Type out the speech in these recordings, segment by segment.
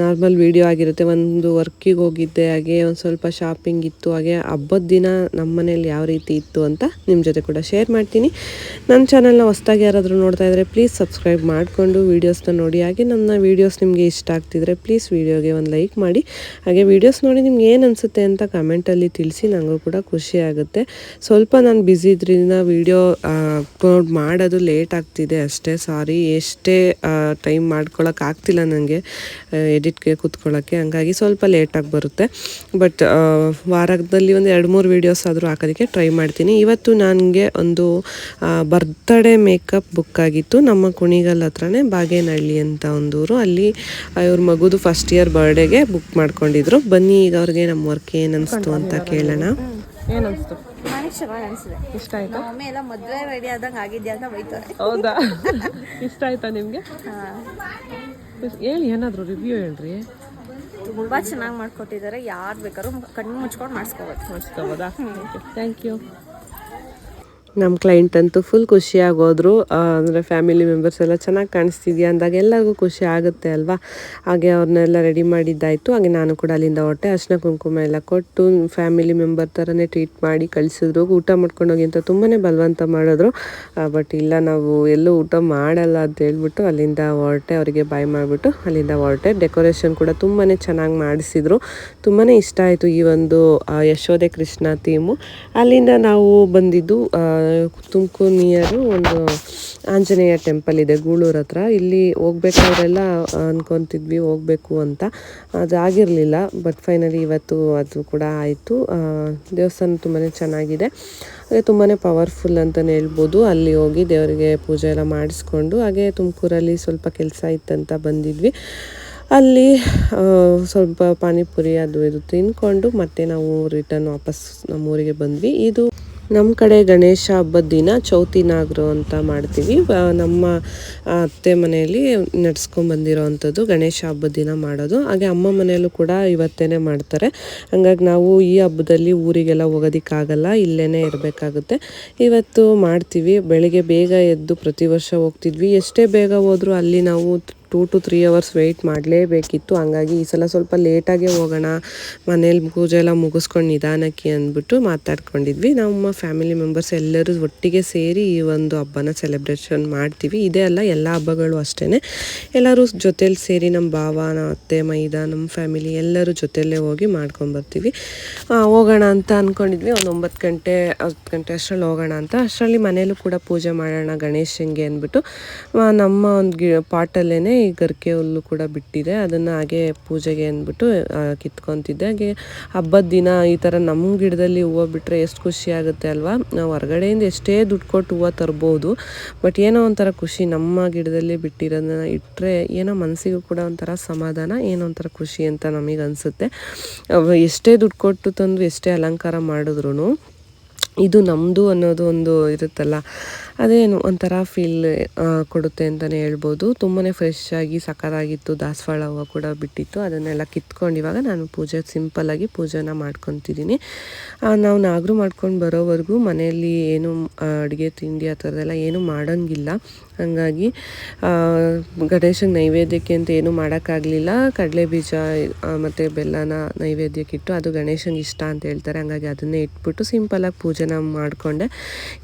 Normal video ಆಗಿರುತ್ತೆ. ಒಂದು ವರ್ಕಿಗೆ ಹೋಗಿದ್ದೆ, ಹಾಗೆ ಒಂದು ಸ್ವಲ್ಪ ಶಾಪಿಂಗ್ ಇತ್ತು, ಹಾಗೆ ಹಬ್ಬದ ದಿನ ನಮ್ಮ ಮನೇಲಿ ಯಾವ ರೀತಿ ಇತ್ತು ಅಂತ ನಿಮ್ಮ ಜೊತೆ ಕೂಡ ಶೇರ್ ಮಾಡ್ತೀನಿ. ನನ್ನ ಚಾನಲ್ನ ಹೊಸ್ದಾಗಿ ಯಾರಾದರೂ ನೋಡ್ತಾ ಇದ್ದರೆ ಪ್ಲೀಸ್ ಸಬ್ಸ್ಕ್ರೈಬ್ ಮಾಡಿಕೊಂಡು ವೀಡಿಯೋಸ್ನ ನೋಡಿ. ಹಾಗೆ ನನ್ನ ವೀಡಿಯೋಸ್ ನಿಮಗೆ ಇಷ್ಟ ಆಗ್ತಿದ್ರೆ ಪ್ಲೀಸ್ ವೀಡಿಯೋಗೆ ಒಂದು ಲೈಕ್ ಮಾಡಿ. ಹಾಗೆ ವೀಡಿಯೋಸ್ ನೋಡಿ ನಿಮ್ಗೆ ಏನು ಅನಿಸುತ್ತೆ ಅಂತ ಕಮೆಂಟಲ್ಲಿ ತಿಳಿಸಿ ನನಗೂ ಕೂಡ ಖುಷಿ ಆಗುತ್ತೆ. ಸ್ವಲ್ಪ ನಾನು ಬ್ಯುಸಿ ಇದ್ರಿಂದ ವೀಡಿಯೋ ಅಪ್ಲೋಡ್ ಮಾಡೋದು ಲೇಟ್ ಆಗ್ತಿದೆ ಅಷ್ಟೇ. ಸಾರಿ ಎಷ್ಟೇ ಟೈಮ್ ಮಾಡ್ಕೊಳಕ್ಕೆ ಆಗ್ತಿಲ್ಲ ನನಗೆ ಎಡಿಟ್ಗೆ ಕೂತ್ಕೊಳ್ಳೋಕ್ಕೆ. ಹಂಗಾಗಿ ಸ್ವಲ್ಪ ಲೇಟಾಗಿ ಬರುತ್ತೆ. ಬಟ್ ವಾರದಲ್ಲಿ ಒಂದು ಎರಡು ಮೂರು ವೀಡಿಯೋಸ್ ಆದರೂ ಹಾಕೋದಕ್ಕೆ ಟ್ರೈ ಮಾಡ್ತೀನಿ. ಇವತ್ತು ನನಗೆ ಒಂದು ಬರ್ತ್ಡೇ ಮೇಕಪ್ ಬುಕ್ ಆಗಿತ್ತು. ನಮ್ಮ ಕುಣಿಗಲ್ ಹತ್ರನೇ ಬಾಗೇನಹಳ್ಳಿ ಅಂತ ಒಂದು ಊರು. ಅಲ್ಲಿ ಇವ್ರ ಮಗುದು ಫಸ್ಟ್ ಇಯರ್ ಬರ್ಡೇಗೆ ಬುಕ್ ಮಾಡ್ಕೊಂಡಿದ್ರು. ಬನ್ನಿ ಈಗ ಅವ್ರಿಗೆ ನಮ್ಮ ವರ್ಕ್ ಏನು ಅನಿಸ್ತು ಅಂತ ಕೇಳೋಣ. ಏನು ಅನಿಸ್ತು ಇಷ್ಟ ಆಯ್ತಾ? ಎಲ್ಲ ಮದುವೆ ರೆಡಿ ಆದಂಗೆ ಆಗಿದ್ಯಾ ಅಂತ ಬೈತಾರೆ. ಹೌದಾ? ಇಷ್ಟ ಆಯ್ತಾ ನಿಮಗೆ? ಹೇಳಿ ಏನಾದರೂ ರಿವ್ಯೂ ಹೇಳ್ರಿ. ತುಂಬ ಚೆನ್ನಾಗಿ ಮಾಡ್ಕೊಟ್ಟಿದ್ದಾರೆ. ಯಾರು ಬೇಕಾದ್ರೂ ಕಣ್ಣು ಮುಚ್ಕೊಂಡು ಮಾಡಿಸ್ಕೋಬೋದು. ಮಾಡಿಸ್ಕೋಬೋದಾ? ಥ್ಯಾಂಕ್ ಯು ನಮ್ಮ ಕ್ಲೈಂಟ್ ಅಂತೂ ಫುಲ್ ಖುಷಿಯಾಗಿ ಹೋದ್ರು ಅಂದರೆ ಫ್ಯಾಮಿಲಿ ಮೆಂಬರ್ಸ್ ಎಲ್ಲ ಚೆನ್ನಾಗಿ ಕಾಣಿಸ್ತಿದ್ಯಾ ಅಂದಾಗ ಎಲ್ಲರಿಗೂ ಖುಷಿ ಆಗುತ್ತೆ ಅಲ್ವಾ? ಹಾಗೆ ಅವ್ರನ್ನೆಲ್ಲ ರೆಡಿ ಮಾಡಿದ್ದಾಯಿತು. ಹಾಗೆ ನಾನು ಕೂಡ ಅಲ್ಲಿಂದ ಹೊಟ್ಟೆ ಅರ್ಶಿನ ಕುಂಕುಮ ಎಲ್ಲ ಕೊಟ್ಟು ಫ್ಯಾಮಿಲಿ ಮೆಂಬರ್ ಥರನೇ ಟ್ರೀಟ್ ಮಾಡಿ ಕಳಿಸಿದ್ರು. ಊಟ ಮಾಡ್ಕೊಂಡೋಗಿ ಅಂತ ತುಂಬಾ ಬಲವಂತ ಮಾಡಿದ್ರು. ಬಟ್ ಇಲ್ಲ, ನಾವು ಎಲ್ಲೂ ಊಟ ಮಾಡಲ್ಲ ಅಂತ ಹೇಳ್ಬಿಟ್ಟು ಅಲ್ಲಿಂದ ಹೊರಟೆ. ಅವರಿಗೆ ಬಾಯ್ ಮಾಡಿಬಿಟ್ಟು ಅಲ್ಲಿಂದ ಹೊರಟೆ. ಡೆಕೋರೇಷನ್ ಕೂಡ ತುಂಬಾ ಚೆನ್ನಾಗಿ ಮಾಡಿಸಿದ್ರು. ತುಂಬಾ ಇಷ್ಟ ಆಯಿತು ಈ ಒಂದು ಯಶೋದೆ ಕೃಷ್ಣ ಥೀಮು ಅಲ್ಲಿಂದ ನಾವು ಬಂದಿದ್ದು ತುಮಕೂರು ನಿಯರು ಒಂದು ಆಂಜನೇಯ ಟೆಂಪಲ್ ಇದೆ ಗೂಳೂರು ಹತ್ರ. ಇಲ್ಲಿ ಹೋಗ್ಬೇಕಾದ್ರೆಲ್ಲ ಅಂದ್ಕೊತಿದ್ವಿ ಹೋಗಬೇಕು ಅಂತ. ಅದಾಗಿರಲಿಲ್ಲ ಬಟ್ ಫೈನಲಿ ಇವತ್ತು ಅದು ಕೂಡ ಆಯಿತು. ದೇವಸ್ಥಾನ ತುಂಬಾ ಚೆನ್ನಾಗಿದೆ. ಹಾಗೆ ತುಂಬಾ ಪವರ್ಫುಲ್ ಅಂತಲೇ ಹೇಳ್ಬೋದು. ಅಲ್ಲಿ ಹೋಗಿ ದೇವರಿಗೆ ಪೂಜೆ ಎಲ್ಲ ಮಾಡಿಸ್ಕೊಂಡು, ಹಾಗೆ ತುಮಕೂರಲ್ಲಿ ಸ್ವಲ್ಪ ಕೆಲಸ ಇತ್ತಂತ ಬಂದಿದ್ವಿ. ಅಲ್ಲಿ ಸ್ವಲ್ಪ ಪಾನಿಪುರಿ ಅದು ಇದು ತಿನ್ಕೊಂಡು ಮತ್ತೆ ನಾವು ರಿಟರ್ನ್ ವಾಪಸ್ ನಮ್ಮೂರಿಗೆ ಬಂದ್ವಿ. ಇದು ನಮ್ಮ ಕಡೆ ಗಣೇಶ ಹಬ್ಬದ ದಿನ ಚೌತಿ ನಾಗರು ಅಂತ ಮಾಡ್ತೀವಿ. ನಮ್ಮ ಅತ್ತೆ ಮನೆಯಲ್ಲಿ ನಡ್ಸ್ಕೊಂಡ್ ಬಂದಿರೋ ಅಂಥದ್ದು ಗಣೇಶ ಹಬ್ಬದ ದಿನ ಮಾಡೋದು. ಹಾಗೆ ಅಮ್ಮ ಮನೆಯಲ್ಲೂ ಕೂಡ ಇವತ್ತೇನೆ ಮಾಡ್ತಾರೆ. ಹಂಗಾಗಿ ನಾವು ಈ ಹಬ್ಬದಲ್ಲಿ ಊರಿಗೆಲ್ಲ ಹೋಗೋದಿಕ್ಕಾಗಲ್ಲ ಇಲ್ಲೇ ಇರಬೇಕಾಗುತ್ತೆ. ಇವತ್ತು ಮಾಡ್ತೀವಿ. ಬೆಳಗ್ಗೆ ಬೇಗ ಎದ್ದು ಪ್ರತಿ ವರ್ಷ ಹೋಗ್ತಿದ್ವಿ. ಎಷ್ಟೇ ಬೇಗ ಹೋದರೂ ಅಲ್ಲಿ ನಾವು two to three hours wait ಮಾಡಲೇಬೇಕಿತ್ತು. ಹಂಗಾಗಿ ಈ ಸಲ ಸ್ವಲ್ಪ ಲೇಟಾಗೇ ಹೋಗೋಣ, ಮನೇಲಿ ಪೂಜೆ ಎಲ್ಲ ಮುಗಿಸ್ಕೊಂಡು ನಿಧಾನಕ್ಕೆ ಅಂದ್ಬಿಟ್ಟು ಮಾತಾಡ್ಕೊಂಡಿದ್ವಿ. ನಮ್ಮ ಫ್ಯಾಮಿಲಿ ಮೆಂಬರ್ಸ್ ಎಲ್ಲರೂ ಒಟ್ಟಿಗೆ ಸೇರಿ ಈ ಒಂದು ಹಬ್ಬನ ಸೆಲೆಬ್ರೇಷನ್ ಮಾಡ್ತೀವಿ. ಇದೇ ಅಲ್ಲ, ಎಲ್ಲ ಹಬ್ಬಗಳು ಅಷ್ಟೇ ಎಲ್ಲರೂ ಜೊತೇಲಿ ಸೇರಿ ನಮ್ಮ ಭಾವ ನಮ್ಮ ಅತ್ತೆ, ಮೈದ ನಮ್ಮ ಫ್ಯಾಮಿಲಿ ಎಲ್ಲರೂ ಜೊತೆಯಲ್ಲೇ ಹೋಗಿ ಮಾಡ್ಕೊಂಬರ್ತೀವಿ ಹೋಗೋಣ ಅಂತ ಅಂದ್ಕೊಂಡಿದ್ವಿ ಒಂದು ಒಂಬತ್ತು ಗಂಟೆ, ಹತ್ತು ಗಂಟೆ ಅಷ್ಟರಲ್ಲಿ ಹೋಗೋಣ ಅಂತ. ಅಷ್ಟರಲ್ಲಿ ಮನೇಲೂ ಕೂಡ ಪೂಜೆ ಮಾಡೋಣ ಗಣೇಶಂಗೆ ಅಂದ್ಬಿಟ್ಟು ನಮ್ಮ ಒಂದು ಗಿ ಪಾಟಲ್ಲೇ ಗರಿಕೆ ಹುಲ್ಲು ಕೂಡ ಬಿಟ್ಟಿದೆ. ಅದನ್ನು ಹಾಗೆ ಪೂಜೆಗೆ ಅಂದ್ಬಿಟ್ಟು ಕಿತ್ಕೊತಿದ್ದೆ. ಹಾಗೆ ಹಬ್ಬದ ದಿನ ಈ ಥರ ನಮ್ಮ ಗಿಡದಲ್ಲಿ ಹೂವು ಬಿಟ್ಟರೆ ಎಷ್ಟು ಖುಷಿ ಆಗುತ್ತೆ ಅಲ್ವಾ? ನಾವು ಹೊರಗಡೆಯಿಂದ ಎಷ್ಟೇ ದುಡ್ಡು ಕೊಟ್ಟು ಹೂವು ತರ್ಬೋದು. ಬಟ್ ಏನೋ ಒಂಥರ ಖುಷಿ ನಮ್ಮ ಗಿಡದಲ್ಲಿ ಬಿಟ್ಟಿರೋದನ್ನ ಇಟ್ಟರೆ ಏನೋ ಮನಸ್ಸಿಗೂ ಕೂಡ ಒಂಥರ ಸಮಾಧಾನ, ಏನೋ ಒಂಥರ ಖುಷಿ ಅಂತ ನಮಗೆ ಅನಿಸುತ್ತೆ. ಎಷ್ಟೇ ದುಡ್ಡು ಕೊಟ್ಟು ತಂದು ಎಷ್ಟೇ ಅಲಂಕಾರ ಮಾಡಿದ್ರು ಇದು ನಮ್ಮದು ಅನ್ನೋದು ಒಂದು ಇರುತ್ತಲ್ಲ. ಅದೇನು ಒಂಥರ ಫೀಲ್ ಕೊಡುತ್ತೆ ಅಂತಲೇ ಹೇಳ್ಬೋದು. ತುಂಬಾ ಫ್ರೆಶ್ ಆಗಿ ಸಖತ್ತಾಗಿತ್ತು. ದಾಸವಾಳ ಹೂವು ಕೂಡ ಬಿಟ್ಟಿತ್ತು. ಅದನ್ನೆಲ್ಲ ಕಿತ್ಕೊಂಡು ಇವಾಗ ನಾನು ಪೂಜೆ ಸಿಂಪಲ್ಲಾಗಿ ಪೂಜೆನ ಮಾಡ್ಕೊತಿದ್ದೀನಿ. ನಾವು ನಾಗರು ಮಾಡ್ಕೊಂಡು ಬರೋವರೆಗೂ ಮನೆಯಲ್ಲಿ ಏನು ಅಡುಗೆ, ತಿಂಡಿ ಆ ಥರದ್ದೆಲ್ಲ ಏನೂ ಮಾಡೋಂಗಿಲ್ಲ. ಹಾಗಾಗಿ ಗಣೇಶನ ನೈವೇದ್ಯಕ್ಕೆ ಅಂತ ಏನೂ ಮಾಡೋಕ್ಕಾಗಲಿಲ್ಲ. ಕಡಲೆ ಬೀಜ ಮತ್ತು ಬೆಲ್ಲನ ನೈವೇದ್ಯಕ್ಕೆ ಇಟ್ಟು ಅದು ಗಣೇಶನಿಗೆ ಇಷ್ಟ ಅಂತ ಹೇಳ್ತಾರೆ. ಹಂಗಾಗಿ ಅದನ್ನೇ ಇಟ್ಬಿಟ್ಟು ಸಿಂಪಲ್ಲಾಗಿ ಪೂಜೆನ ಮಾಡಿಕೊಂಡೆ.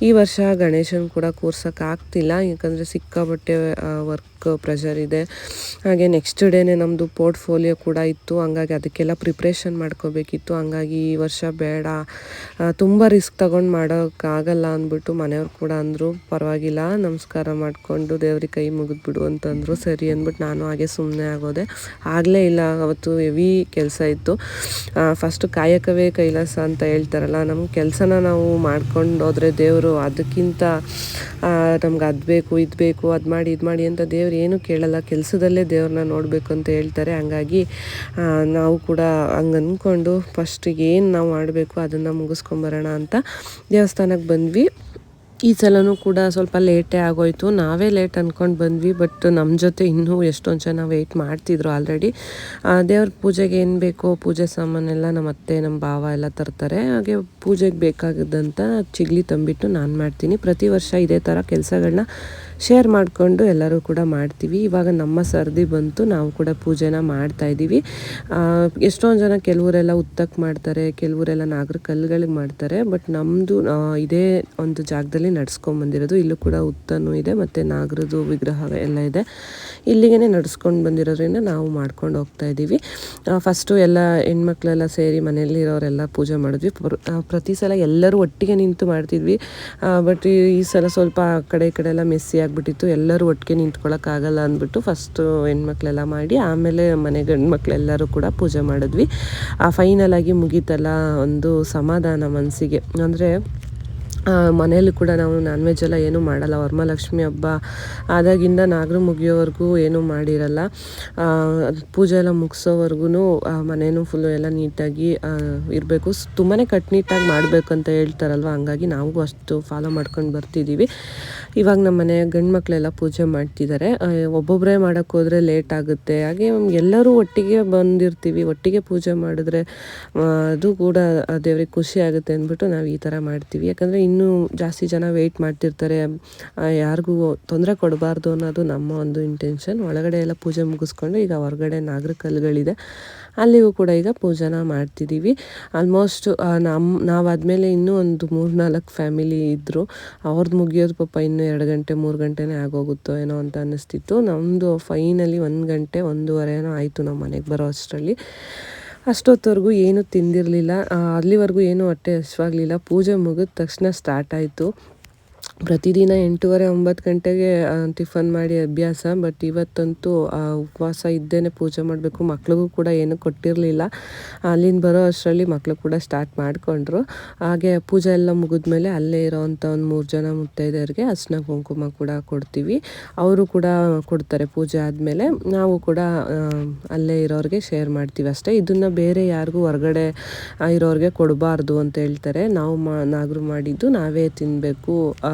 ಈ ವರ್ಷ ಗಣೇಶನ ಕೂಡ ಕೂರ್ಸೋಕ್ಕಾಗ್ತಿಲ್ಲ ಯಾಕಂದರೆ ಸಿಕ್ಕಾಬಟ್ಟೆ ವರ್ಕ್ ಪ್ರೆಷರ್ ಇದೆ. ಹಾಗೆ ನೆಕ್ಸ್ಟ್ ಡೇನೇ ನಮ್ಮದು ಪೋರ್ಟ್ಫೋಲಿಯೋ ಕೂಡ ಇತ್ತು. ಹಂಗಾಗಿ ಅದಕ್ಕೆಲ್ಲ ಪ್ರಿಪ್ರೇಷನ್ ಮಾಡ್ಕೋಬೇಕಿತ್ತು. ಹಂಗಾಗಿ ಈ ವರ್ಷ ಬೇಡ. ತುಂಬ ರಿಸ್ಕ್ ತಗೊಂಡು ಮಾಡೋಕ್ಕಾಗಲ್ಲ ಅಂದ್ಬಿಟ್ಟು ಮನೆಯವ್ರು ಕೂಡ ಅಂದರು, ಪರವಾಗಿಲ್ಲ, ನಮಸ್ಕಾರ ಮಾಡಿಕೊಂಡು ದೇವ್ರಿಗೆ ಕೈ ಮುಗಿದ್ಬಿಡು ಅಂತಂದರು. ಸರಿ ಅಂದ್ಬಿಟ್ಟು ನಾನು ಹಾಗೆ ಸುಮ್ಮನೆ ಆಗೋದೆ. ಆಗಲೇ ಇಲ್ಲ, ಅವತ್ತು ಹೆವಿ ಕೆಲಸ ಇತ್ತು. ಫಸ್ಟು ಕಾಯಕವೇ ಕೈಲಾಸ ಅಂತ ಹೇಳ್ತಾರಲ್ಲ ನಮ್ಮ ಕೆಲಸನ ನಾವು ಮಾಡ್ಕೊಂಡು ಹೋದರೆ ದೇವರು ಅದಕ್ಕಿಂತ ನಮ್ಗೆ ಅದು ಬೇಕು, ಇದು ಬೇಕು, ಅದು ಮಾಡಿ, ಇದು ಮಾಡಿ ಅಂತ ದೇವ್ರು ಏನು ಕೇಳಲ್ಲ. ಕೆಲಸದಲ್ಲೇ ದೇವ್ರನ್ನ ನೋಡಬೇಕು ಅಂತ ಹೇಳ್ತಾರೆ. ಹಂಗಾಗಿ ನಾವು ಕೂಡ ಹಂಗೆ ಅಂದ್ಕೊಂಡು ಫಸ್ಟ್ ಏನು ನಾವು ಮಾಡಬೇಕು ಅದನ್ನು ಮುಗಿಸ್ಕೊಂಬರೋಣ ಅಂತ ದೇವಸ್ಥಾನಕ್ಕೆ ಬಂದ್ವಿ. ಈ ಸಲನೂ ಕೂಡ ಸ್ವಲ್ಪ ಲೇಟೇ ಆಗೋಯ್ತು. ನಾವೇ ಲೇಟ್ ಅಂದ್ಕೊಂಡು ಬಂದ್ವಿ, ಬಟ್ ನಮ್ಮ ಜೊತೆ ಇನ್ನೂ ಎಷ್ಟೊಂದು ಜನ ವೆಯ್ಟ್ ಮಾಡ್ತಿದ್ರು ಆಲ್ರೆಡಿ ದೇವ್ರ ಪೂಜೆಗೆ ಏನು ಬೇಕೋ ಪೂಜೆ ಸಾಮಾನೆಲ್ಲ ನಮ್ಮ ಅತ್ತೆ ನಮ್ಮ ಭಾವ ಎಲ್ಲ ತರ್ತಾರೆ. ಹಾಗೆ ಪೂಜೆಗೆ ಬೇಕಾಗಿದ್ದಂಥ ಚಿಗ್ಲಿ ತಂಬಿಟ್ಟು ನಾನು ಮಾಡ್ತೀನಿ. ಪ್ರತಿ ವರ್ಷ ಇದೇ ಥರ ಕೆಲಸಗಳನ್ನ ಶೇರ್ ಮಾಡಿಕೊಂಡು ಎಲ್ಲರೂ ಕೂಡ ಮಾಡ್ತೀವಿ. ಇವಾಗ ನಮ್ಮ ಸರ್ದಿ ಬಂತು, ನಾವು ಕೂಡ ಪೂಜೆನ ಮಾಡ್ತಾ ಇದ್ದೀವಿ. ಎಷ್ಟೊಂದು ಜನ ಕೆಲವರೆಲ್ಲ ಉತ್ತಕ್ಕೆ ಮಾಡ್ತಾರೆ, ಕೆಲವರೆಲ್ಲ ನಾಗರ ಕಲ್ಲುಗಳಿಗೆ ಮಾಡ್ತಾರೆ, ಬಟ್ ನಮ್ಮದು ಇದೇ ಒಂದು ಜಾಗದಲ್ಲಿ ನಡ್ಸ್ಕೊಂಬಂದಿರೋದು ಇಲ್ಲೂ ಕೂಡ ಉತ್ತನೂ ಇದೆ, ಮತ್ತು ನಾಗರದು ವಿಗ್ರಹ ಎಲ್ಲ ಇದೆ. ಇಲ್ಲಿಗೆ ನಡ್ಸ್ಕೊಂಡು ಬಂದಿರೋದ್ರಿಂದ ನಾವು ಮಾಡ್ಕೊಂಡು ಹೋಗ್ತಾ ಇದ್ದೀವಿ. ಫಸ್ಟು ಎಲ್ಲ ಹೆಣ್ಮಕ್ಳೆಲ್ಲ ಸೇರಿ ಮನೆಯಲ್ಲಿರೋರೆಲ್ಲ ಪೂಜೆ ಮಾಡಿದ್ವಿ. ಪ್ರ- ಪ್ರತಿ ಸಲ ಎಲ್ಲರೂ ಒಟ್ಟಿಗೆ ನಿಂತು ಮಾಡ್ತಿದ್ವಿ. ಬಟ್ ಈ ಸಲ ಸ್ವಲ್ಪ ಆ ಕಡೆ ಈ ಕಡೆ ಎಲ್ಲ ಮೆಸ್ಸಿ ಆಗಿಬಿಟ್ಟಿತ್ತು. ಎಲ್ಲರೂ ಒಟ್ಟಿಗೆ ನಿಂತ್ಕೊಳ್ಳೋಕ್ಕಾಗಲ್ಲ ಅಂದ್ಬಿಟ್ಟು ಫಸ್ಟು ಹೆಣ್ಮಕ್ಳೆಲ್ಲ ಮಾಡಿ ಆಮೇಲೆ ಮನೆ ಗಂಡು ಕೂಡ ಪೂಜೆ ಮಾಡಿದ್ವಿ. ಫೈನಲ್ ಆಗಿ ಮುಗೀತಲ್ಲ ಒಂದು ಸಮಾಧಾನ ಮನಸ್ಸಿಗೆ. ಅಂದರೆ ಮನೇಲಿ ಕೂಡ ನಾವು ನಾನ್ ವೆಜ್ ಎಲ್ಲ ಏನೂ ಮಾಡಲ್ಲ. ವರಮಹಾಲಕ್ಷ್ಮಿ ಹಬ್ಬ ಆದಾಗಿಂದ ನಾಗರು ಮುಗಿಯೋವರೆಗೂ ಏನೂ ಮಾಡಿರಲ್ಲ. ಪೂಜೆ ಎಲ್ಲ ಮುಗಿಸೋವರೆಗೂ ಮನೇನು ಫುಲ್ಲು ಎಲ್ಲ ನೀಟಾಗಿ ಇರಬೇಕು. ತುಂಬಾ ಮಾಡಬೇಕು ಅಂತ ಹೇಳ್ತಾರಲ್ವ? ಹಂಗಾಗಿ ನಾವು ಅಷ್ಟು ಫಾಲೋ ಮಾಡ್ಕೊಂಡು ಬರ್ತಿದ್ದೀವಿ ಇವಾಗ ನಮ್ಮ ಮನೆ ಗಂಡು ಮಕ್ಕಳೆಲ್ಲ ಪೂಜೆ ಮಾಡ್ತಿದ್ದಾರೆ. ಒಬ್ಬೊಬ್ಬರೇ ಮಾಡೋಕ್ಕೆ ಹೋದರೆ ಲೇಟ್ ಆಗುತ್ತೆ. ಹಾಗೆ ಎಲ್ಲರೂ ಒಟ್ಟಿಗೆ ಬಂದಿರ್ತೀವಿ. ಒಟ್ಟಿಗೆ ಪೂಜೆ ಮಾಡಿದ್ರೆ ಅದು ಕೂಡ ದೇವ್ರಿಗೆ ಖುಷಿ ಆಗುತ್ತೆ ಅಂದ್ಬಿಟ್ಟು ನಾವು ಈ ಥರ ಮಾಡ್ತೀವಿ. ಯಾಕಂದರೆ ಇನ್ನೂ ಜಾಸ್ತಿ ಜನ ವೆಯ್ಟ್ ಮಾಡ್ತಿರ್ತಾರೆ. ಯಾರಿಗೂ ತೊಂದರೆ ಕೊಡಬಾರ್ದು ಅನ್ನೋದು ನಮ್ಮ ಒಂದು ಇಂಟೆನ್ಷನ್ ಒಳಗಡೆ ಎಲ್ಲ ಪೂಜೆ ಮುಗಿಸ್ಕೊಂಡು ಈಗ ಹೊರಗಡೆ ನಾಗರ ಕಲ್ಲುಗಳಿದೆ. ಅಲ್ಲಿಗೂ ಕೂಡ ಈಗ ಪೂಜೆನ ಮಾಡ್ತಿದ್ದೀವಿ ಆಲ್ಮೋಸ್ಟ್ ನಮ್ಮ ನಾವಾದಮೇಲೆ ಇನ್ನೂ ಒಂದು ಮೂರು ನಾಲ್ಕು ಫ್ಯಾಮಿಲಿ ಇದ್ದರು ಅವ್ರದ್ದು ಮುಗಿಯೋದು ಪಾಪ ಇನ್ನೂ ಎರಡು ಗಂಟೆ, ಮೂರು ಗಂಟೆನೇ ಆಗೋಗುತ್ತೋ ಏನೋ ಅಂತ ಅನ್ನಿಸ್ತಿತ್ತು. ನಮ್ಮದು ಫೈನಲಿ ಒಂದು ಗಂಟೆ, ಒಂದೂವರೆನೋ ಆಯಿತು ನಮ್ಮ ಮನೆಗೆ ಬರೋ ಅಷ್ಟರಲ್ಲಿ. ಅಷ್ಟೊತ್ತವರೆಗೂ ಏನೂ ತಿಂದಿರಲಿಲ್ಲ. ಅಲ್ಲಿವರೆಗೂ ಏನೂ ಹೊಟ್ಟೆ ಹಸಿವಾಗಲಿಲ್ಲ. ಪೂಜೆ ಮುಗಿದ ತಕ್ಷಣ ಸ್ಟಾರ್ಟ್ ಆಯಿತು. ಪ್ರತಿದಿನ ಎಂಟೂವರೆ, ಒಂಬತ್ತು ಗಂಟೆಗೆ ಟಿಫನ್ ಮಾಡಿ ಅಭ್ಯಾಸ, ಬಟ್ ಇವತ್ತಂತೂ ಉಪವಾಸ ಇದ್ದೇನೆ, ಪೂಜೆ ಮಾಡಬೇಕು. ಮಕ್ಳಿಗೂ ಕೂಡ ಏನು ಕೊಟ್ಟಿರಲಿಲ್ಲ. ಅಲ್ಲಿಂದ ಬರೋ ಅಷ್ಟರಲ್ಲಿ ಮಕ್ಕಳು ಕೂಡ ಸ್ಟಾರ್ಟ್ ಮಾಡಿಕೊಂಡ್ರು. ಹಾಗೆ ಪೂಜೆ ಎಲ್ಲ ಮುಗಿದ್ಮೇಲೆ ಅಲ್ಲೇ ಇರೋವಂಥ ಒಂದು ಮೂರು ಜನ ಮುತ್ತೈದೆಯರಿಗೆ ಅರ್ಶಿನ ಕುಂಕುಮ ಕೂಡ ಕೊಡ್ತೀವಿ. ಅವರು ಕೂಡ ಕೊಡ್ತಾರೆ ಪೂಜೆ ಆದಮೇಲೆ. ನಾವು ಕೂಡ ಅಲ್ಲೇ ಇರೋರಿಗೆ ಶೇರ್ ಮಾಡ್ತೀವಿ ಅಷ್ಟೇ. ಇದನ್ನು ಬೇರೆ ಯಾರಿಗೂ ಹೊರಗಡೆ ಇರೋರಿಗೆ ಕೊಡಬಾರ್ದು ಅಂತ ಹೇಳ್ತಾರೆ. ನಾವು ಮಾ, ನಾಗರು ಮಾಡಿದ್ದು ನಾವೇ ತಿನ್ನಬೇಕು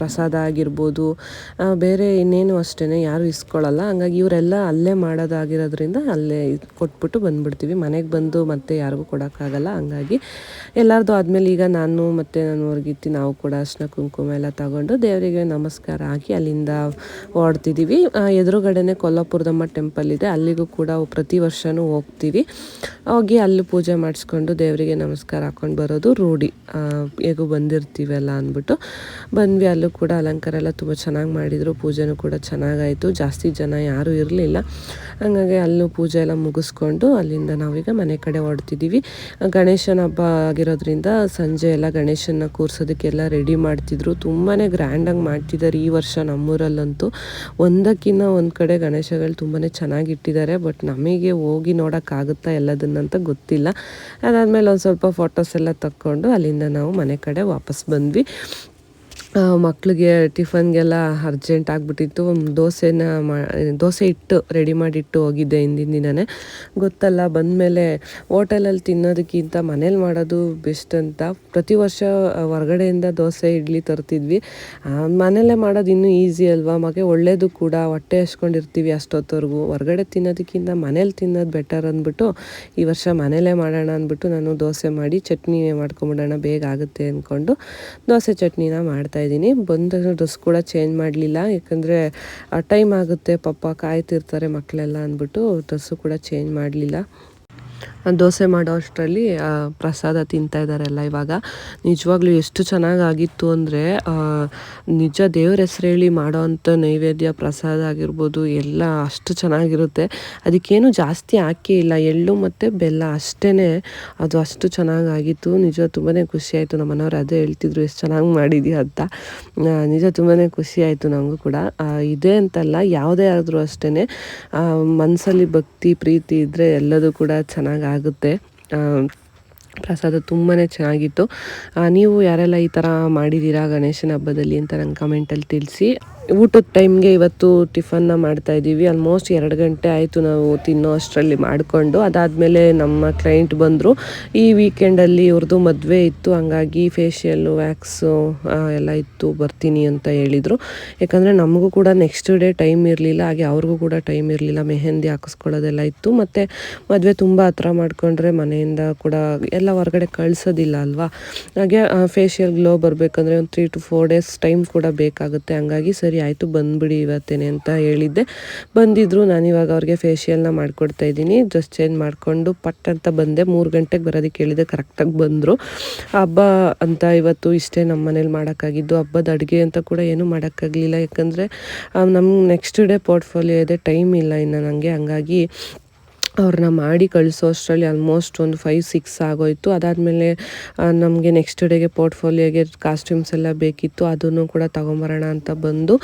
ಪ್ರಸಾದ ಆಗಿರ್ಬೋದು ಬೇರೆ ಇನ್ನೇನು ಅಷ್ಟೇ ಯಾರು ಇಸ್ಕೊಳ್ಳಲ್ಲ. ಹಂಗಾಗಿ ಇವರೆಲ್ಲ ಅಲ್ಲೇ ಮಾಡೋದಾಗಿರೋದ್ರಿಂದ ಅಲ್ಲೇ ಕೊಟ್ಬಿಟ್ಟು ಬಂದ್ಬಿಡ್ತೀವಿ. ಮನೆಗೆ ಬಂದು ಮತ್ತೆ ಯಾರಿಗೂ ಕೊಡೋಕ್ಕಾಗಲ್ಲ. ಹಂಗಾಗಿ ಎಲ್ಲರದು ಆದಮೇಲೆ ಈಗ ನಾನು ಮತ್ತು ನಾನು ಹೊರಗಿತ್ತಿ ನಾವು ಕೂಡ ಅರ್ಶಿನ ಕುಂಕುಮ ಎಲ್ಲ ತಗೊಂಡು ದೇವರಿಗೆ ನಮಸ್ಕಾರ ಹಾಕಿ ಅಲ್ಲಿಂದ ಓಡ್ತಿದ್ದೀವಿ. ಎದುರುಗಡೆನೆ ಕೊಲ್ಲಾಪುರದಮ್ಮ ಟೆಂಪಲ್ ಇದೆ. ಅಲ್ಲಿಗೂ ಕೂಡ ಪ್ರತಿ ವರ್ಷವೂ ಹೋಗ್ತೀವಿ. ಹೋಗಿ ಅಲ್ಲಿ ಪೂಜೆ ಮಾಡಿಸ್ಕೊಂಡು ದೇವರಿಗೆ ನಮಸ್ಕಾರ ಹಾಕ್ಕೊಂಡು ಬರೋದು ರೂಢಿ. ಹೇಗೂ ಬಂದಿರ್ತೀವಲ್ಲ ಅಂದ್ಬಿಟ್ಟು ಬಂದ್ವಿ ಅಲ್ಲೂ. ಕೂಡ ಅಲಂಕಾರ ಎಲ್ಲ ತುಂಬ ಚೆನ್ನಾಗಿ ಮಾಡಿದರು, ಪೂಜೆನೂ ಕೂಡ ಚೆನ್ನಾಗಾಯಿತು. ಜಾಸ್ತಿ ಜನ ಯಾರೂ ಇರಲಿಲ್ಲ. ಹಾಗಾಗಿ ಅಲ್ಲೂ ಪೂಜೆ ಎಲ್ಲ ಮುಗಿಸ್ಕೊಂಡು ಅಲ್ಲಿಂದ ನಾವೀಗ ಮನೆ ಕಡೆ ಹೊರಡ್ತಿದ್ದೀವಿ ಗಣೇಶನ ಹಬ್ಬ ಆಗಿರೋದ್ರಿಂದ ಸಂಜೆ ಎಲ್ಲ ಗಣೇಶನ ಕೂರ್ಸೋದಕ್ಕೆಲ್ಲ ರೆಡಿ ಮಾಡ್ತಿದ್ರು. ತುಂಬಾ ಗ್ರ್ಯಾಂಡಾಗಿ ಮಾಡ್ತಿದ್ದಾರೆ ಈ ವರ್ಷ ನಮ್ಮೂರಲ್ಲಂತೂ. ಒಂದಕ್ಕಿಂತ ಒಂದು ಕಡೆ ಗಣೇಶಗಳು ತುಂಬಾ ಚೆನ್ನಾಗಿಟ್ಟಿದ್ದಾರೆ ಬಟ್ ನಮಗೆ ಹೋಗಿ ನೋಡೋಕ್ಕಾಗುತ್ತಾ ಎಲ್ಲದನ್ನಂತ ಗೊತ್ತಿಲ್ಲ. ಅದಾದಮೇಲೆ ಒಂದು ಸ್ವಲ್ಪ ಫೋಟೋಸ್ ಎಲ್ಲ ತಕ್ಕೊಂಡು ಅಲ್ಲಿಂದ ನಾವು ಮನೆ ಕಡೆ ವಾಪಸ್ ಬಂದ್ವಿ. ಆ, ಮಕ್ಳಿಗೆ ಟಿಫನ್ಗೆಲ್ಲ ಅರ್ಜೆಂಟ್ ಆಗಿಬಿಟ್ಟಿತ್ತು. ದೋಸೆನ ಮಾ ದೋಸೆ ಇಟ್ಟು ರೆಡಿ ಮಾಡಿಟ್ಟು ಹೋಗಿದ್ದೆ ಹಿಂದಿನ ದಿನವೇ ಗೊತ್ತಲ್ಲ ಬಂದಮೇಲೆ ಹೋಟೆಲಲ್ಲಿ ತಿನ್ನೋದಕ್ಕಿಂತ ಮನೇಲಿ ಮಾಡೋದು ಬೆಸ್ಟ್ ಅಂತ. ಪ್ರತಿ ವರ್ಷ ಹೊರಗಡೆಯಿಂದ ದೋಸೆ ಇಡ್ಲಿ ತರ್ತಿದ್ವಿ. ಮನೇಲೇ ಮಾಡೋದು ಇನ್ನೂ ಈಸಿ ಅಲ್ವಾ? ಮಗೆ ಒಳ್ಳೇದು ಕೂಡ ಹೊಟ್ಟೆ ಹಚ್ಕೊಂಡಿರ್ತೀವಿ ಅಷ್ಟೊತ್ತವರೆಗೂ. ಹೊರಗಡೆ ತಿನ್ನೋದಕ್ಕಿಂತ ಮನೇಲಿ ತಿನ್ನೋದು ಬೆಟರ್ ಅಂದ್ಬಿಟ್ಟು ಈ ವರ್ಷ ಮನೇಲೇ ಮಾಡೋಣ ಅಂದ್ಬಿಟ್ಟು ನಾನು ದೋಸೆ ಮಾಡಿ ಚಟ್ನಿ ಮಾಡ್ಕೊಂಬಿಡೋಣ ಬೇಗ ಆಗುತ್ತೆ ಅಂದ್ಕೊಂಡು ದೋಸೆ ಚಟ್ನಿನ ಮಾಡ್ತಾಯಿದ್ದೀನಿ ಬಂದ ಡ್ರೆಸ್ ಕೂಡ ಚೇಂಜ್ ಮಾಡಲಿಲ್ಲ. ಯಾಕಂದರೆ ಟೈಮ್ ಆಗುತ್ತೆ, ಪಾಪ ಕಾಯ್ತಿರ್ತಾರೆ ಮಕ್ಕಳೆಲ್ಲ ಅಂದ್ಬಿಟ್ಟು ಡ್ರೆಸ್ಸು ಕೂಡ ಚೇಂಜ್ ಮಾಡಲಿಲ್ಲ. ದೋಸೆ ಮಾಡೋ ಅಷ್ಟರಲ್ಲಿ ಪ್ರಸಾದ ತಿಂತಾ ಇದ್ದಾರೆಲ್ಲ ಇವಾಗ. ನಿಜವಾಗ್ಲೂ ಎಷ್ಟು ಚೆನ್ನಾಗಾಗಿತ್ತು ಅಂದರೆ ನಿಜ ದೇವ್ರ ಹೆಸರು ಹೇಳಿ ಮಾಡೋ ಅಂಥ ನೈವೇದ್ಯ ಪ್ರಸಾದ ಆಗಿರ್ಬೋದು, ಎಲ್ಲ ಅಷ್ಟು ಚೆನ್ನಾಗಿರುತ್ತೆ. ಅದಕ್ಕೇನು ಜಾಸ್ತಿ ಹಾಕೇ ಇಲ್ಲ. ಎಳ್ಳು ಮತ್ತು ಬೆಲ್ಲ ಅಷ್ಟೇ ಅದು ಅಷ್ಟು ಚೆನ್ನಾಗಾಗಿತ್ತು. ನಿಜ ತುಂಬಾ ಖುಷಿ ಆಯಿತು. ನಮ್ಮ ಮನೆಯವ್ರು ಅದೇ ಹೇಳ್ತಿದ್ರು, ಎಷ್ಟು ಚೆನ್ನಾಗಿ ಮಾಡಿದ್ಯಾ ಅಂತ. ನಿಜ ತುಂಬಾ ಖುಷಿ ಆಯಿತು ನನಗೂ ಕೂಡ. ಇದೆ ಅಂತಲ್ಲ, ಯಾವುದೇ ಆದರೂ ಅಷ್ಟೇ ಮನಸ್ಸಲ್ಲಿ ಭಕ್ತಿ, ಪ್ರೀತಿ ಇದ್ದರೆ ಎಲ್ಲದೂ ಕೂಡ ಚೆನ್ನಾಗಾಗುತ್ತೆ ಆ, ಪ್ರಸಾದ ತುಂಬಾ ಚೆನ್ನಾಗಿತ್ತು. ನೀವು ಯಾರೆಲ್ಲ ಈ ಥರ ಮಾಡಿದ್ದೀರಾ ಗಣೇಶನ ಹಬ್ಬದಲ್ಲಿ ಅಂತ ನಂಗೆ ಕಮೆಂಟಲ್ಲಿ ತಿಳಿಸಿ. ಊಟದ ಟೈಮ್ಗೆ ಇವತ್ತು ಟಿಫನ್ನ ಮಾಡ್ತಾ ಇದ್ದೀವಿ. ಆಲ್ಮೋಸ್ಟ್ ಎರಡು ಗಂಟೆ ಆಯಿತು ನಾವು ತಿನ್ನೋ ಅಷ್ಟರಲ್ಲಿ ಮಾಡಿಕೊಂಡು. ಅದಾದಮೇಲೆ ನಮ್ಮ ಕ್ಲೈಂಟ್ ಬಂದರು. ಈ ವೀಕೆಂಡಲ್ಲಿ ಇವ್ರದ್ದು ಮದುವೆ ಇತ್ತು. ಹಂಗಾಗಿ ಫೇಶಿಯಲ್ಲು ವ್ಯಾಕ್ಸು ಎಲ್ಲ ಇತ್ತು. ಬರ್ತೀನಿ ಅಂತ ಹೇಳಿದರು. ಯಾಕಂದರೆ ನಮಗೂ ಕೂಡ ನೆಕ್ಸ್ಟ್ ಡೇ ಟೈಮ್ ಇರಲಿಲ್ಲ. ಹಾಗೆ ಅವ್ರಿಗೂ ಕೂಡ ಟೈಮ್ ಇರಲಿಲ್ಲ. ಮೆಹೆಂದಿ ಹಾಕಿಸ್ಕೊಳ್ಳೋದೆಲ್ಲ ಇತ್ತು. ಮತ್ತು ಮದುವೆ ತುಂಬ ಹತ್ರ ಮಾಡ್ಕೊಂಡ್ರೆ ಮನೆಯಿಂದ ಕೂಡ ಎಲ್ಲ ಹೊರಗಡೆ ಕಳಿಸೋದಿಲ್ಲ ಅಲ್ವಾ? ಹಾಗೆ ಫೇಶಿಯಲ್ ಗ್ಲೋ ಬರಬೇಕಂದ್ರೆ ಒಂದು three to four days time ಕೂಡ ಬೇಕಾಗುತ್ತೆ. ಹಂಗಾಗಿ ಸರಿ ಆಯಿತು, ಬಂದುಬಿಡಿ ಇವತ್ತೇನೆ ಅಂತ ಹೇಳಿದ್ದೆ. ಬಂದಿದ್ದರು ನಾನು ಇವಾಗ ಅವ್ರಿಗೆ ಫೇಶಿಯಲ್ನ ಮಾಡಿಕೊಡ್ತಾ ಇದ್ದೀನಿ. ಡ್ರೆಸ್ ಚೇಂಜ್ ಮಾಡಿಕೊಂಡು ಪಟ್ ಅಂತ ಬಂದೆ. ಮೂರು ಗಂಟೆಗೆ ಬರೋದಕ್ಕೆ ಹೇಳಿದೆ ಕರೆಕ್ಟಾಗಿ ಬಂದರು. ಹಬ್ಬ ಅಂತ ಇವತ್ತು ಇಷ್ಟೇ ನಮ್ಮ ಮನೇಲಿ ಮಾಡೋಕ್ಕಾಗಿದ್ದು. ಹಬ್ಬದ ಅಡುಗೆ ಅಂತ ಕೂಡ ಏನೂ ಮಾಡೋಕ್ಕಾಗಲಿಲ್ಲ. ಯಾಕಂದರೆ ನಮ್ಮ ನೆಕ್ಸ್ಟ್ ಡೇ ಪೋರ್ಟ್ಫೋಲಿಯೋ ಇದೆ ಟೈಮ್ ಇಲ್ಲ ಇನ್ನು ನನಗೆ ಹಂಗಾಗಿ ಅವ್ರನ್ನ ಮಾಡಿ ಕಳಿಸೋ ಅಷ್ಟರಲ್ಲಿ ಆಲ್ಮೋಸ್ಟ್ ಒಂದು ಫೈವ್ ಸಿಕ್ಸ್ ಆಗೋಯಿತು. ಅದಾದಮೇಲೆ ನಮಗೆ ನೆಕ್ಸ್ಟ್ ಡೇಗೆ ಪೋರ್ಟ್ಫೋಲಿಯೋಗೆ ಕಾಸ್ಟ್ಯೂಮ್ಸ್ ಎಲ್ಲ ಬೇಕಿತ್ತು, ಅದನ್ನು ಕೂಡ ತೊಗೊಂಬರೋಣ ಅಂತ ಬಂದು,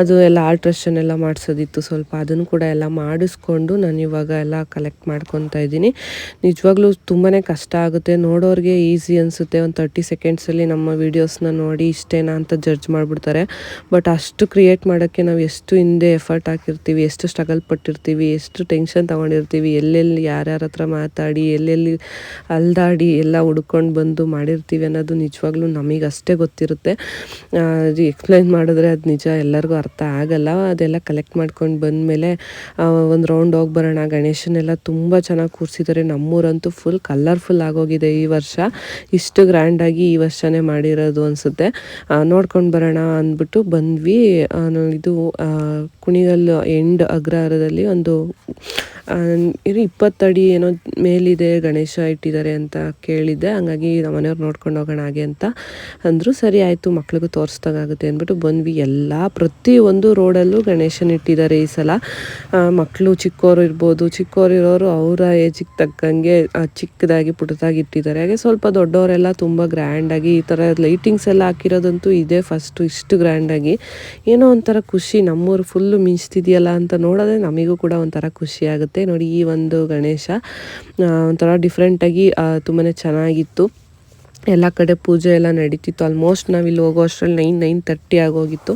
ಅದು ಎಲ್ಲ ಆಲ್ಟ್ರೇಷನ್ ಎಲ್ಲ ಮಾಡಿಸೋದಿತ್ತು ಸ್ವಲ್ಪ. ಅದನ್ನು ಕೂಡ ಎಲ್ಲ ಮಾಡಿಸ್ಕೊಂಡು ನಾನು ಇವಾಗ ಎಲ್ಲ ಕಲೆಕ್ಟ್ ಮಾಡ್ಕೊತಾ ಇದ್ದೀನಿ. ನಿಜವಾಗ್ಲೂ ತುಂಬಾ ಕಷ್ಟ ಆಗುತ್ತೆ. ನೋಡೋರಿಗೆ ಈಸಿ ಅನಿಸುತ್ತೆ. ಒಂದು ತರ್ಟಿ ಸೆಕೆಂಡ್ಸಲ್ಲಿ ನಮ್ಮ ವೀಡಿಯೋಸ್ನ ನೋಡಿ ಇಷ್ಟೇನಾ ಅಂತ ಜಡ್ಜ್ ಮಾಡಿಬಿಡ್ತಾರೆ. ಬಟ್ ಅಷ್ಟು ಕ್ರಿಯೇಟ್ ಮಾಡೋಕ್ಕೆ ನಾವು ಎಷ್ಟು ಹಿಂದೆ ಎಫರ್ಟ್ ಹಾಕಿರ್ತೀವಿ, ಎಷ್ಟು ಸ್ಟ್ರಗಲ್ ಪಟ್ಟಿರ್ತೀವಿ, ಎಷ್ಟು ಟೆನ್ಷನ್ ತೊಗೊಂಡಿರ್ತೀವಿ ಎಲ್ಲೆಲ್ಲಿ ಯಾರ್ಯಾರ ಹತ್ರ ಮಾತಾಡಿ, ಎಲ್ಲೆಲ್ಲಿ ಅಲ್ದಾಡಿ ಎಲ್ಲ ಹುಡ್ಕೊಂಡು ಬಂದು ಮಾಡಿರ್ತೀವಿ ಅನ್ನೋದು ನಿಜವಾಗ್ಲೂ ನಮಗೆ ಅಷ್ಟೇ ಗೊತ್ತಿರುತ್ತೆ ಎಕ್ಸ್ಪ್ಲೈನ್ ಮಾಡಿದ್ರೆ ಅದು ನಿಜ, ಎಲ್ಲರಿಗೂ ಅರ್ಥ ಆಗಲ್ಲ. ಅದೆಲ್ಲ ಕಲೆಕ್ಟ್ ಮಾಡ್ಕೊಂಡು ಬಂದಮೇಲೆ ಒಂದು ರೌಂಡ್ ಹೋಗಿ ಬರೋಣ. ಗಣೇಶನೆಲ್ಲ ತುಂಬ ಚೆನ್ನಾಗಿ ಕೂರಿಸಿದ್ದಾರೆ ನಮ್ಮೂರಂತೂ ಫುಲ್ ಕಲರ್ಫುಲ್ ಆಗೋಗಿದೆ ಈ ವರ್ಷ. ಇಷ್ಟು ಗ್ರ್ಯಾಂಡಾಗಿ ಈ ವರ್ಷನೇ ಮಾಡಿರೋದು ಅನಿಸುತ್ತೆ. ನೋಡ್ಕೊಂಡು ಬರೋಣ ಅಂದ್ಬಿಟ್ಟು ಬಂದ್ವಿ. ಇದು ಕುಣಿಗಲ್ ಎಂಡ್ ಅಗ್ರಹಾರದಲ್ಲಿ ಒಂದು ಇದು ಇಪ್ಪತ್ತಡಿ ಏನೋ ಮೇಲಿದೆ, ಗಣೇಶ ಇಟ್ಟಿದ್ದಾರೆ ಅಂತ ಕೇಳಿದ್ದೆ. ಹಂಗಾಗಿ ನಮ್ಮ ಮನೆಯವ್ರು ನೋಡ್ಕೊಂಡು ಹೋಗೋಣ ಹಾಗೆ ಅಂತ ಅಂದರು, ಸರಿ ಆಯಿತು, ಮಕ್ಳಿಗೂ ತೋರಿಸ್ದಾಗುತ್ತೆ ಅಂದ್ಬಿಟ್ಟು ಬಂದ್ವಿ. ಎಲ್ಲ ಪ್ರತಿಯೊಂದು ರೋಡಲ್ಲೂ ಗಣೇಶನ ಇಟ್ಟಿದ್ದಾರೆ ಈ ಸಲ. ಮಕ್ಕಳು ಚಿಕ್ಕವರು ಇರ್ಬೋದು ಚಿಕ್ಕವರು ಇರೋರು ಅವರ ಏಜಿಗೆ ತಕ್ಕಂಗೆ ಚಿಕ್ಕದಾಗಿ ಪುಟ್ಟದಾಗಿ ಇಟ್ಟಿದ್ದಾರೆ. ಹಾಗೆ ಸ್ವಲ್ಪ ದೊಡ್ಡವರೆಲ್ಲ ತುಂಬ ಗ್ರ್ಯಾಂಡಾಗಿ ಈ ಥರ ಲೈಟಿಂಗ್ಸ್ ಎಲ್ಲ ಹಾಕಿರೋದಂತೂ ಇದೇ ಫಸ್ಟು ಇಷ್ಟು ಗ್ರ್ಯಾಂಡಾಗಿ ಏನೋ ಒಂಥರ ಖುಷಿ, ನಮ್ಮೂರು ಫುಲ್ಲು ಮಿಂಚ್ತಿದೆಯಲ್ಲ ಅಂತ ನೋಡೋದೇ ನಮಗೂ ಕೂಡ ಒಂಥರ ಖುಷಿ ಆಗುತ್ತೆ. ನೋಡಿ, ಈ ಒಂದು ಗಣೇಶ. ಒಂಥರ ಡಿಫ್ರೆಂಟಾಗಿ ತುಂಬಾ ಚೆನ್ನಾಗಿತ್ತು. ಎಲ್ಲ ಕಡೆ ಪೂಜೆ ಎಲ್ಲ ನಡೀತಿತ್ತು. ಆಲ್ಮೋಸ್ಟ್ ನಾವು ಇಲ್ಲಿ ಹೋಗೋ ಅಷ್ಟರಲ್ಲಿ ನೈನ್ ನೈನ್ ತರ್ಟಿ ಆಗೋಗಿತ್ತು.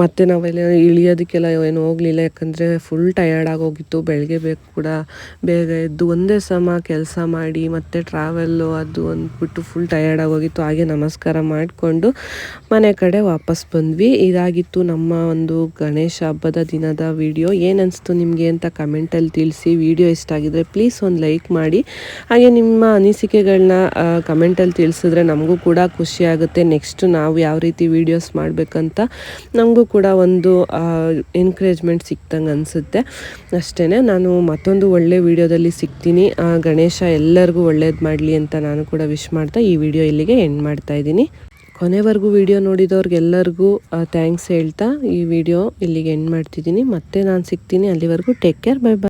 ಮತ್ತೆ ನಾವೆಲ್ಲ ಇಳಿಯೋದಕ್ಕೆಲ್ಲ ಏನು ಹೋಗಲಿಲ್ಲ, ಯಾಕಂದರೆ ಫುಲ್ ಟಯರ್ಡ್ ಆಗೋಗಿತ್ತು. ಬೆಳಗ್ಗೆ ಬೇಕು ಕೂಡ ಬೇಗ ಎದ್ದು ಒಂದೇ ಸಮ ಕೆಲಸ ಮಾಡಿ, ಮತ್ತು ಟ್ರಾವೆಲ್ಲು ಅದು ಅಂದ್ಬಿಟ್ಟು ಫುಲ್ ಟಯರ್ಡ್ ಆಗೋಗಿತ್ತು. ಹಾಗೆ ನಮಸ್ಕಾರ ಮಾಡಿಕೊಂಡು ಮನೆ ಕಡೆ ವಾಪಸ್ ಬಂದ್ವಿ. ಇದಾಗಿತ್ತು ನಮ್ಮ ಒಂದು ಗಣೇಶ ಹಬ್ಬದ ದಿನದ ವಿಡಿಯೋ ಏನು ಅನಿಸ್ತು ನಿಮಗೆ ಅಂತ ಕಮೆಂಟಲ್ಲಿ ತಿಳಿಸಿ. ವಿಡಿಯೋ ಇಷ್ಟ ಆಗಿದ್ರೆ ಪ್ಲೀಸ್ ಒಂದು ಲೈಕ್ ಮಾಡಿ. ಹಾಗೆ ನಿಮ್ಮ ಅನಿಸಿಕೆಗಳನ್ನ ಕಮೆಂಟಲ್ಲಿ ತಿಳಿಸಿದ್ರೆ ನಮಗೂ ಕೂಡ ಖುಷಿಯಾಗುತ್ತೆ ನೆಕ್ಸ್ಟ್ ನಾವು ಯಾವ ರೀತಿ ವೀಡಿಯೋಸ್ ಮಾಡಬೇಕಂತ ನಮಗೂ ಕೂಡ ಒಂದು ಎನ್ಕರೇಜ್ಮೆಂಟ್ ಸಿಕ್ತಂಗೆ ಅನಿಸುತ್ತೆ. ಅಷ್ಟೇ ನಾನು ಮತ್ತೊಂದು ಒಳ್ಳೆ ವಿಡಿಯೋದಲ್ಲಿ ಸಿಗ್ತೀನಿ. ಗಣೇಶ ಎಲ್ಲರಿಗೂ ಒಳ್ಳೇದು ಮಾಡಲಿ ಅಂತ ನಾನು ಕೂಡ ವಿಶ್ ಮಾಡ್ತಾ ಈ ವಿಡಿಯೋ ಇಲ್ಲಿಗೆ ಎಂಡ್ ಮಾಡ್ತಾ ಇದ್ದೀನಿ. ಕೊನೆವರೆಗೂ ವಿಡಿಯೋ ನೋಡಿದವ್ರಿಗೆಲ್ಲರಿಗೂ ಥ್ಯಾಂಕ್ಸ್ ಹೇಳ್ತಾ ಈ ವಿಡಿಯೋ ಇಲ್ಲಿಗೆ ಎಂಡ್ ಮಾಡ್ತಿದ್ದೀನಿ. ಮತ್ತೆ ನಾನು ಸಿಗ್ತೀನಿ ಅಲ್ಲಿವರೆಗೂ. Take care bye bye